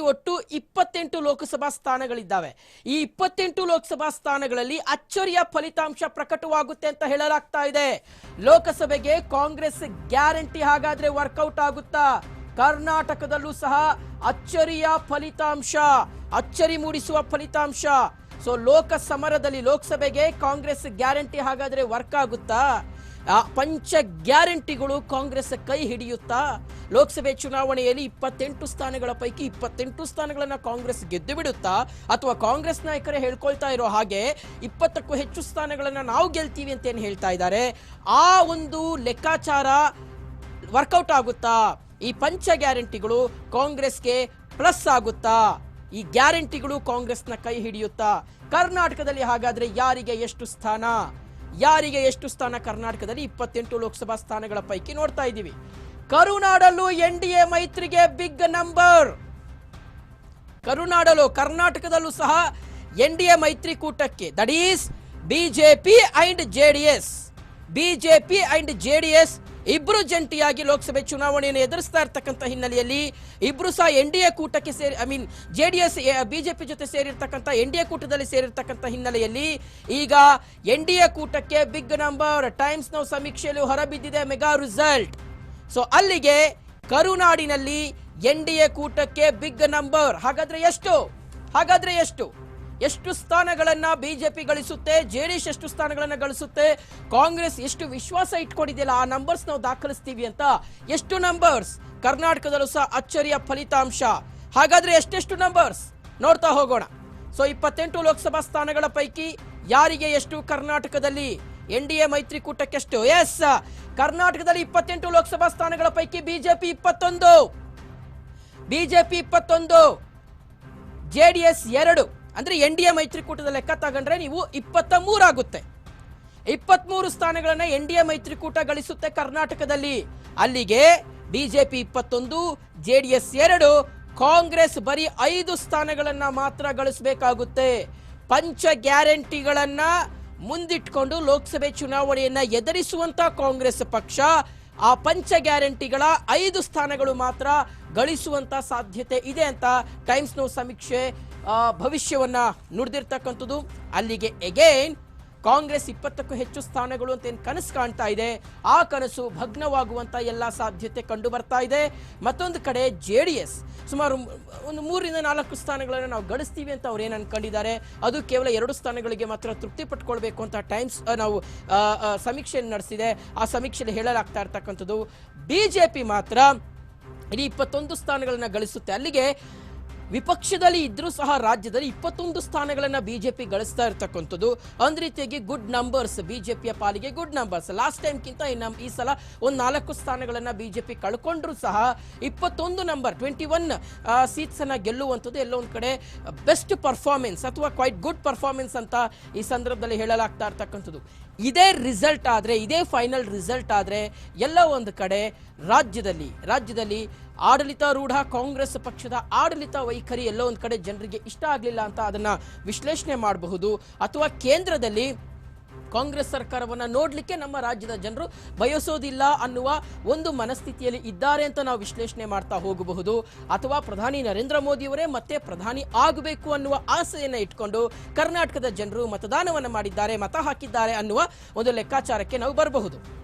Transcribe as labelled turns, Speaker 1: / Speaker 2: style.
Speaker 1: ಒಟ್ಟು ಇಪ್ಪತ್ತೆಂಟು ಲೋಕಸಭಾ ಸ್ಥಾನಗಳಿದ್ದಾವೆ. ಈ ಇಪ್ಪತ್ತೆಂಟು ಲೋಕಸಭಾ ಸ್ಥಾನಗಳಲ್ಲಿ ಅಚ್ಚರಿಯ ಫಲಿತಾಂಶ ಪ್ರಕಟವಾಗುತ್ತೆ ಅಂತ ಹೇಳಲಾಗ್ತಾ ಇದೆ. ಲೋಕಸಭೆಗೆ ಕಾಂಗ್ರೆಸ್ ಗ್ಯಾರಂಟಿ ಹಾಗಾದ್ರೆ ವರ್ಕೌಟ್ ಆಗುತ್ತಾ? ಕರ್ನಾಟಕದಲ್ಲೂ ಸಹ ಅಚ್ಚರಿಯ ಫಲಿತಾಂಶ, ಅಚ್ಚರಿ ಮೂಡಿಸುವ ಫಲಿತಾಂಶ. ಸೊ ಲೋಕ ಸಮರದಲ್ಲಿ ಲೋಕಸಭೆಗೆ ಕಾಂಗ್ರೆಸ್ ಗ್ಯಾರಂಟಿ ಹಾಗಾದ್ರೆ ವರ್ಕ್ ಆಗುತ್ತಾ? ಆ ಪಂಚ ಗ್ಯಾರಂಟಿಗಳು ಕಾಂಗ್ರೆಸ್ ಕೈ ಹಿಡಿಯುತ್ತಾ ಲೋಕಸಭೆ ಚುನಾವಣೆಯಲ್ಲಿ ಇಪ್ಪತ್ತೆಂಟು ಸ್ಥಾನಗಳ ಪೈಕಿ ಇಪ್ಪತ್ತೆಂಟು ಸ್ಥಾನಗಳನ್ನು ಕಾಂಗ್ರೆಸ್ ಗೆದ್ದು ಬಿಡುತ್ತಾ ಅಥವಾ ಕಾಂಗ್ರೆಸ್ ನಾಯಕರೇ ಹೇಳ್ಕೊಳ್ತಾ ಇರೋ ಹಾಗೆ ಇಪ್ಪತ್ತಕ್ಕೂ ಹೆಚ್ಚು ಸ್ಥಾನಗಳನ್ನು ನಾವು ಗೆಲ್ತೀವಿ ಅಂತ ಏನು ಹೇಳ್ತಾ ಇದ್ದಾರೆ? ಆ ಒಂದು ಲೆಕ್ಕಾಚಾರ ವರ್ಕೌಟ್ ಆಗುತ್ತಾ? ಈ ಪಂಚ ಗ್ಯಾರಂಟಿಗಳು ಕಾಂಗ್ರೆಸ್ಗೆ ಪ್ಲಸ್ ಆಗುತ್ತಾ? ಈ ಗ್ಯಾರಂಟಿಗಳು ಕಾಂಗ್ರೆಸ್ನ ಕೈ ಹಿಡಿಯುತ್ತಾ? ಕರ್ನಾಟಕದಲ್ಲಿ ಹಾಗಾದರೆ ಯಾರಿಗೆ ಎಷ್ಟು ಸ್ಥಾನ? ಯಾರಿಗೆ ಎಷ್ಟು ಸ್ಥಾನ? ಕರ್ನಾಟಕದಲ್ಲಿ ಇಪ್ಪತ್ತೆಂಟು ಲೋಕಸಭಾ ಸ್ಥಾನಗಳ ಪೈಕಿ ನೋಡ್ತಾ ಇದ್ದೀವಿ. ಕರುನಾಡಲ್ಲೂ ಎನ್ ಡಿ ಎ ಮೈತ್ರಿಗೆ ಬಿಗ್ ನಂಬರ್. ಕರುನಾಡಲು ಕರ್ನಾಟಕದಲ್ಲೂ ಸಹ N D A ಮೈತ್ರಿಕೂಟಕ್ಕೆ that is BJP and J D S BJP and J D S ಇಬ್ರು ಜಂಟಿಯಾಗಿ ಲೋಕಸಭೆ ಚುನಾವಣೆಯನ್ನು ಎದುರಿಸ್ತಾ ಇರ್ತಕ್ಕಂಥ ಹಿನ್ನೆಲೆಯಲ್ಲಿ ಇಬ್ರು ಸಹ ಎನ್ ಡಿ ಎ ಕೂಟಕ್ಕೆ ಸೇರಿ I mean J D S BJP ಜೊತೆ ಸೇರಿರ್ತಕ್ಕಂಥ ಎನ್ ಡಿ ಎ ಕೂಟದಲ್ಲಿ ಸೇರಿರ್ತಕ್ಕಂಥ ಹಿನ್ನೆಲೆಯಲ್ಲಿ ಈಗ ಎನ್ ಡಿ ಎ ಕೂಟಕ್ಕೆ ಬಿಗ್ ನಂಬರ್ ಟೈಮ್ಸ್ ನಾವು ಸಮೀಕ್ಷೆಯಲ್ಲಿ ಹೊರಬಿದ್ದಿದೆ, ಮೆಗಾ ರಿಸಲ್ಟ್. ಸೊ ಅಲ್ಲಿಗೆ ಕರುನಾಡಿನಲ್ಲಿ ಎನ್ ಡಿ ಎ ಕೂಟಕ್ಕೆ ಬಿಗ್ ನಂಬರ್. ಹಾಗಾದ್ರೆ ಎಷ್ಟು? ಹಾಗಾದ್ರೆ ಎಷ್ಟು? ಎಷ್ಟು ಸ್ಥಾನಗಳನ್ನ ಬಿಜೆಪಿ ಗಳಿಸುತ್ತೆ ಜೆಡಿಎಸ್ ಎಷ್ಟು ಸ್ಥಾನಗಳನ್ನ ಗಳಿಸುತ್ತೆ, ಕಾಂಗ್ರೆಸ್ ಎಷ್ಟು ವಿಶ್ವಾಸ ಇಟ್ಕೊಂಡಿದೆಯಲ್ಲ, ಆ ನಂಬರ್ಸ್ ನಾವು ದಾಖಲಿಸ್ತೀವಿ ಅಂತ ಎಷ್ಟು ನಂಬರ್ಸ್ ಕರ್ನಾಟಕದಲ್ಲೂ ಸಹ ಅಚ್ಚರಿಯ ಫಲಿತಾಂಶ. ಹಾಗಾದ್ರೆ ಎಷ್ಟೆಷ್ಟು ನಂಬರ್ಸ್ ನೋಡ್ತಾ ಹೋಗೋಣ. ಸೊ ಇಪ್ಪತ್ತೆಂಟು ಲೋಕಸಭಾ ಸ್ಥಾನಗಳ ಪೈಕಿ ಯಾರಿಗೆ ಎಷ್ಟು ಕರ್ನಾಟಕದಲ್ಲಿ ಎನ್ ಡಿ ಎ ಮೈತ್ರಿಕೂಟಕ್ಕೆಷ್ಟು ಎಸ್ ಕರ್ನಾಟಕದಲ್ಲಿ ಇಪ್ಪತ್ತೆಂಟು ಲೋಕಸಭಾ ಸ್ಥಾನಗಳ ಪೈಕಿ ಬಿಜೆಪಿ ಇಪ್ಪತ್ತೊಂದು. ಬಿಜೆಪಿ ಇಪ್ಪತ್ತೊಂದು ಜೆಡಿಎಸ್ ಎರಡು. ಅಂದ್ರೆ ಎನ್ ಡಿ ಎ ಮೈತ್ರಿಕೂಟದ ಲೆಕ್ಕ ತಗೊಂಡ್ರೆ ನೀವು ಇಪ್ಪತ್ತ ಮೂರಾಗುತ್ತೆ ಇಪ್ಪತ್ತ್ಮೂರು ಸ್ಥಾನಗಳನ್ನು ಎನ್ ಡಿ ಎ ಮೈತ್ರಿಕೂಟ ಗಳಿಸುತ್ತೆ ಕರ್ನಾಟಕದಲ್ಲಿ. ಅಲ್ಲಿಗೆ ಬಿಜೆಪಿ ಇಪ್ಪತ್ತೊಂದು, ಜೆ ಡಿ ಎಸ್ ಎರಡು, ಕಾಂಗ್ರೆಸ್ ಬರೀ ಐದು ಸ್ಥಾನಗಳನ್ನು ಮಾತ್ರ ಗಳಿಸಬೇಕಾಗುತ್ತೆ. ಪಂಚ ಗ್ಯಾರಂಟಿಗಳನ್ನ ಮುಂದಿಟ್ಕೊಂಡು ಲೋಕಸಭೆ ಚುನಾವಣೆಯನ್ನ ಎದುರಿಸುವಂತ ಕಾಂಗ್ರೆಸ್ ಪಕ್ಷ ಆ ಪಂಚ ಗ್ಯಾರಂಟಿಗಳ ಐದು ಸ್ಥಾನಗಳು ಮಾತ್ರ ಗಳಿಸುವಂತ ಸಾಧ್ಯತೆ ಇದೆ ಅಂತ ಟೈಮ್ಸ್ ನೋ ಸಮೀಕ್ಷೆ ಭವಿಷ್ಯವನ್ನ ನುಡಿದಿರ್ತಕ್ಕಂಥದ್ದು. ಅಲ್ಲಿಗೆ ಎಗೇನ್ ಕಾಂಗ್ರೆಸ್ ಇಪ್ಪತ್ತಕ್ಕೂ ಹೆಚ್ಚು ಸ್ಥಾನಗಳು ಅಂತ ಏನು ಕನಸು ಕಾಣ್ತಾ ಇದೆ. ಆ ಕನಸು ಭಗ್ನವಾಗುವಂತ ಎಲ್ಲ ಸಾಧ್ಯತೆ ಕಂಡು ಬರ್ತಾ ಇದೆ. ಮತ್ತೊಂದು ಕಡೆ ಜೆ ಡಿ ಎಸ್ ಸುಮಾರು ಒಂದು ಮೂರರಿಂದ ನಾಲ್ಕು ಸ್ಥಾನಗಳನ್ನು ನಾವು ಗಳಿಸ್ತೀವಿ ಅಂತ ಅವ್ರು ಏನು ಅನ್ಕೊಂಡಿದ್ದಾರೆ. ಅದು ಕೇವಲ ಎರಡು ಸ್ಥಾನಗಳಿಗೆ ಮಾತ್ರ ತೃಪ್ತಿ ಪಟ್ಕೊಳ್ಬೇಕು ಅಂತ ಟೈಮ್ಸ್ ನಾವು ಸಮೀಕ್ಷೆಯನ್ನು ನಡೆಸಿದೆ. ಆ ಸಮೀಕ್ಷೆಯಲ್ಲಿ ಹೇಳಲಾಗ್ತಾ ಇರ್ತಕ್ಕಂಥದ್ದು ಬಿಜೆಪಿ ಮಾತ್ರ ಇಡೀ ಇಪ್ಪತ್ತೊಂದು ಸ್ಥಾನಗಳನ್ನು ಗಳಿಸುತ್ತೆ. ಅಲ್ಲಿಗೆ ವಿಪಕ್ಷದಲ್ಲಿ ಇದ್ರೂ ಸಹ ರಾಜ್ಯದಲ್ಲಿ ಇಪ್ಪತ್ತೊಂದು ಸ್ಥಾನಗಳನ್ನ ಬಿಜೆಪಿ ಗಳಿಸ್ತಾ ಇರ್ತಕ್ಕಂಥದ್ದು. ಒಂದ್ ರೀತಿಯಾಗಿ ಗುಡ್ ನಂಬರ್ಸ್ ಬಿಜೆಪಿಯ ಪಾಲಿಗೆ ಗುಡ್ ನಂಬರ್ಸ್ ಲಾಸ್ಟ್ ಟೈಮ್ಗಿಂತ ಈ ಸಲ ಒಂದು ನಾಲ್ಕು ಸ್ಥಾನಗಳನ್ನ ಬಿಜೆಪಿ ಕಳ್ಕೊಂಡ್ರು ಸಹ ಇಪ್ಪತ್ತೊಂದು ನಂಬರ್ ಟ್ವೆಂಟಿ ಒನ್ ಸೀಟ್ಸ್ ಅನ್ನ ಗೆಲ್ಲುವಂಥದ್ದು ಎಲ್ಲೋ ಒಂದು ಕಡೆ ಬೆಸ್ಟ್ ಪರ್ಫಾರ್ಮೆನ್ಸ್ ಅಥವಾ ಕ್ವೈಟ್ ಗುಡ್ ಪರ್ಫಾರ್ಮೆನ್ಸ್ ಅಂತ ಈ ಸಂದರ್ಭದಲ್ಲಿ ಹೇಳಲಾಗ್ತಾ ಇರ್ತಕ್ಕಂಥದ್ದು. ಇದೇ ರಿಸಲ್ಟ್ ಆದ್ರೆ, ಇದೇ ಫೈನಲ್ ರಿಸಲ್ಟ್ ಆದ್ರೆ ಎಲ್ಲ ಒಂದು ಕಡೆ ರಾಜ್ಯದಲ್ಲಿ ರಾಜ್ಯದಲ್ಲಿ ಆಡಳಿತಾರೂಢ ಕಾಂಗ್ರೆಸ್ ಪಕ್ಷದ ಆಡಳಿತ ವೈಖರಿ ಎಲ್ಲೋ ಒಂದು ಕಡೆ ಜನರಿಗೆ ಇಷ್ಟ ಆಗಲಿಲ್ಲ ಅಂತ ಅದನ್ನ ವಿಶ್ಲೇಷಣೆ ಮಾಡಬಹುದು. ಅಥವಾ ಕೇಂದ್ರದಲ್ಲಿ ಕಾಂಗ್ರೆಸ್ ಸರ್ಕಾರವನ್ನು ನೋಡಲಿಕ್ಕೆ ನಮ್ಮ ರಾಜ್ಯದ ಜನರು ಬಯಸೋದಿಲ್ಲ ಅನ್ನುವ ಒಂದು ಮನಸ್ಥಿತಿಯಲ್ಲಿ ಇದ್ದಾರೆ ಅಂತ ನಾವು ವಿಶ್ಲೇಷಣೆ ಮಾಡ್ತಾ ಹೋಗಬಹುದು. ಅಥವಾ ಪ್ರಧಾನಿ ನರೇಂದ್ರ ಮೋದಿಯವರೇ ಮತ್ತೆ ಪ್ರಧಾನಿ ಆಗಬೇಕು ಅನ್ನುವ ಆಸೆಯನ್ನು ಇಟ್ಕೊಂಡು ಕರ್ನಾಟಕದ ಜನರು ಮತದಾನವನ್ನು ಮಾಡಿದ್ದಾರೆ, ಮತ ಹಾಕಿದ್ದಾರೆ ಅನ್ನುವ ಒಂದು ಲೆಕ್ಕಾಚಾರಕ್ಕೆ ನಾವು ಬರಬಹುದು.